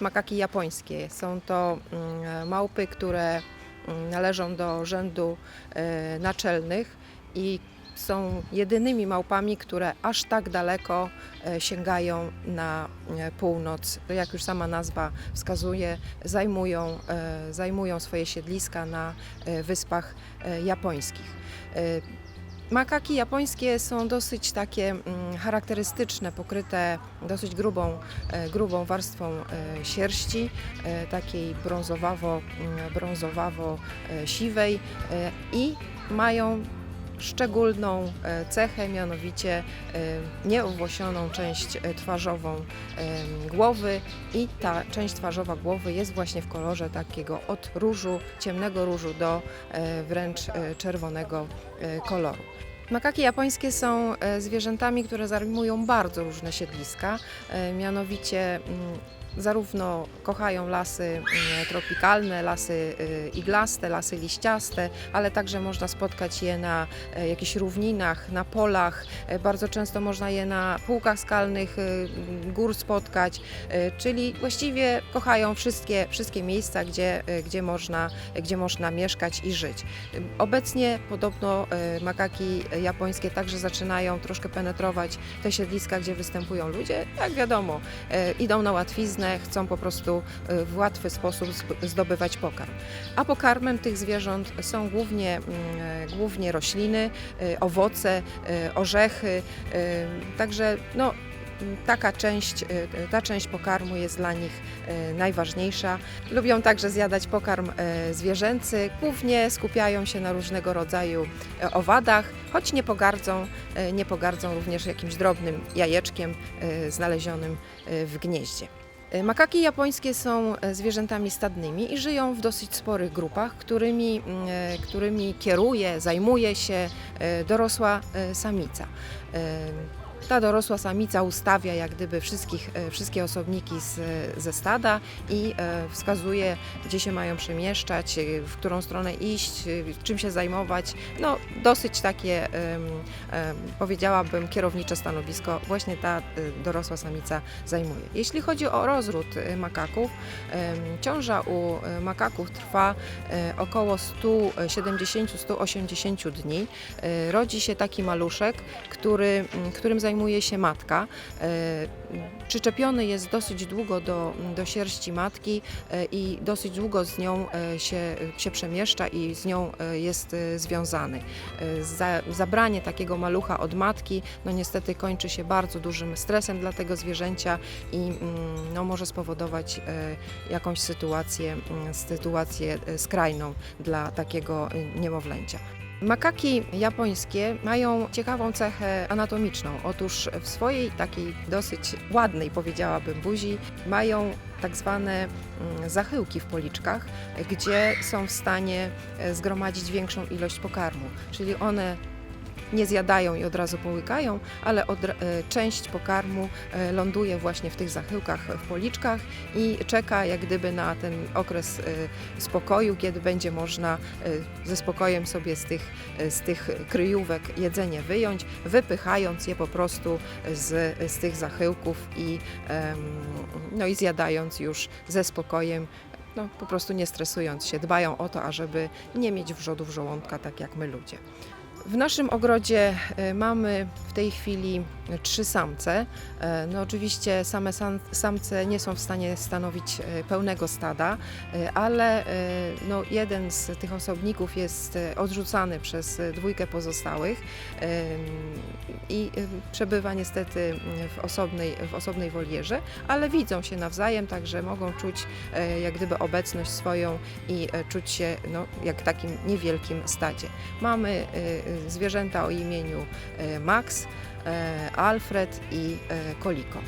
makaki japońskie. Są to mm, małpy, które mm, należą do rzędu e, naczelnych i są jedynymi małpami, które aż tak daleko e, sięgają na e, północ. Jak już sama nazwa wskazuje, zajmują, zajmują swoje siedliska na wyspach japońskich. Makaki japońskie są dosyć takie mm, charakterystyczne, pokryte dosyć grubą, e, grubą warstwą e, sierści, e, takiej brązowawo, mm, brązowawo siwej i mają szczególną e, cechę, mianowicie e, nieowłosioną część e, twarzową głowy i ta część twarzowa głowy jest właśnie w kolorze takiego od różu, ciemnego różu do wręcz czerwonego koloru. Makaki japońskie są zwierzętami, które zajmują bardzo różne siedliska, mianowicie mm, zarówno kochają lasy mm, tropikalne, lasy y, iglaste, lasy liściaste, ale także można spotkać je na e, jakichś równinach, na polach. E, Bardzo często można je na półkach skalnych y, gór spotkać, e, czyli właściwie kochają wszystkie, wszystkie miejsca, gdzie, gdzie, można, gdzie można mieszkać i żyć. Obecnie podobno makaki japońskie także zaczynają troszkę penetrować te siedliska, gdzie występują ludzie. Jak wiadomo, idą na łatwiznę, chcą po prostu e, w łatwy sposób zdobywać pokarm. A pokarmem tych zwierząt są głównie, mm, e, głównie rośliny, e, owoce, e, orzechy. Także no, taka część, ta część pokarmu jest dla nich najważniejsza. Lubią także zjadać pokarm e, zwierzęcy, głównie skupiają się na różnego rodzaju e, owadach, choć nie pogardzą, nie pogardzą również jakimś drobnym jajeczkiem znalezionym w gnieździe. E, Makaki japońskie są e, zwierzętami stadnymi i żyją w dosyć sporych grupach, którymi, e, którymi kieruje, zajmuje się dorosła samica. Ta dorosła samica ustawia jak gdyby wszystkich, e, wszystkie osobniki z, ze stada i e, wskazuje, gdzie się mają przemieszczać, e, w którą stronę iść, czym się zajmować. No, dosyć takie, powiedziałabym, kierownicze stanowisko właśnie ta dorosła samica zajmuje. Jeśli chodzi o rozród makaków, ciąża u makaków trwa około 170-180 dni. Rodzi się taki maluszek, który, którym zajmuje się matka. E, Przyczepiony jest dosyć długo do, do sierści matki e, i dosyć długo z nią e, się, się przemieszcza i z nią jest związany. Za, zabranie takiego malucha od matki, no niestety kończy się bardzo dużym stresem dla tego zwierzęcia i mm, no, może spowodować jakąś sytuację, mm, sytuację skrajną dla takiego niemowlęcia. Makaki japońskie mają ciekawą cechę anatomiczną. Otóż w swojej takiej dosyć ładnej, powiedziałabym, buzi mają tak zwane mm, zachyłki w policzkach, gdzie są w stanie e, zgromadzić większą ilość pokarmu. Czyli one nie zjadają i od razu połykają, ale od, e, część pokarmu e, ląduje właśnie w tych zachyłkach w policzkach i czeka jak gdyby na ten okres e, spokoju, kiedy będzie można ze spokojem sobie z tych, z tych kryjówek jedzenie wyjąć, wypychając je po prostu z, z tych zachyłków i, no i zjadając już ze spokojem. No, po prostu nie stresując się, dbają o to, ażeby nie mieć wrzodów żołądka, tak jak my ludzie. W naszym ogrodzie e, mamy tej chwili trzy samce. E, No oczywiście same sam, samce nie są w stanie stanowić e, pełnego stada, e, ale no, jeden z tych osobników jest odrzucany przez dwójkę pozostałych i przebywa niestety w osobnej, w osobnej wolierze, ale widzą się nawzajem, także mogą czuć jak gdyby obecność swoją i czuć się no, jak w takim niewielkim stadzie. Mamy zwierzęta o imieniu Max, Alfred i e, Koliko.